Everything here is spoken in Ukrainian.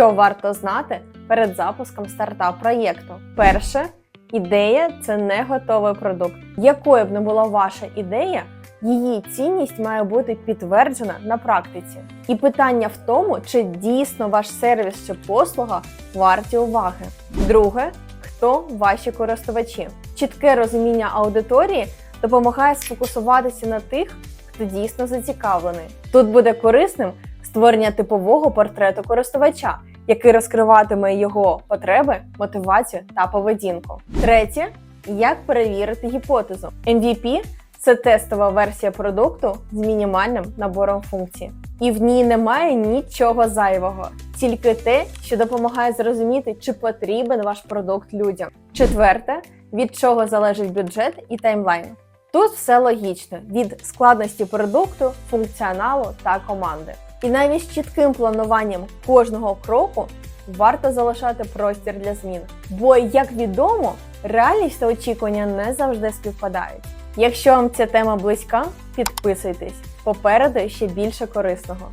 Що варто знати перед запуском стартап проєкту? Перше, ідея це не готовий продукт. Якою б не була ваша ідея, її цінність має бути підтверджена на практиці. І питання в тому, чи дійсно ваш сервіс чи послуга варті уваги. Друге, хто ваші користувачі? Чітке розуміння аудиторії допомагає сфокусуватися на тих, хто дійсно зацікавлений. Тут буде корисним створення типового портрету користувача, який розкриватиме його потреби, мотивацію та поведінку. Третє, як перевірити гіпотезу. MVP – це тестова версія продукту з мінімальним набором функцій. І в ній немає нічого зайвого, тільки те, що допомагає зрозуміти, чи потрібен ваш продукт людям. Четверте, від чого залежить бюджет і таймлайн. Тут все логічно від складності продукту, функціоналу та команди. І навіть з чітким плануванням кожного кроку варто залишати простір для змін. Бо, як відомо, реальність та очікування не завжди співпадають. Якщо вам ця тема близька, підписуйтесь. Попереду ще більше корисного.